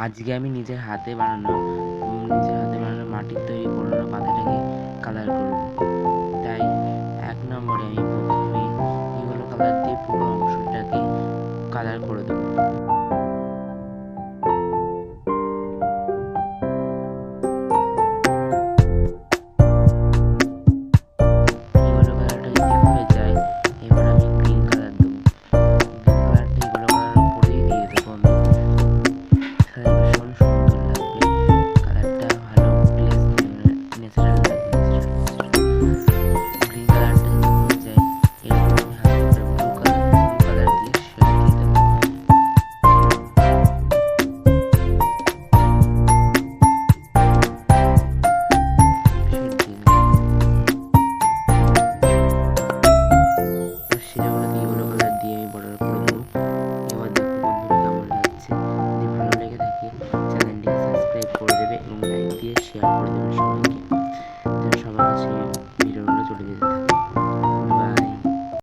আজকে আমি নিজের হাতে বানানো নিজের হাতে বানানো মাটির তৈরি পুরোনো পাতাটাকে কালার করব। চ্যানেলটিকে সাবস্ক্রাইব করে দেবে এবং লাইক দিয়ে শেয়ার করে দেবে সবাইকে। যেন সবার কাছে ভিডিওগুলো চলে যেতে থাকে।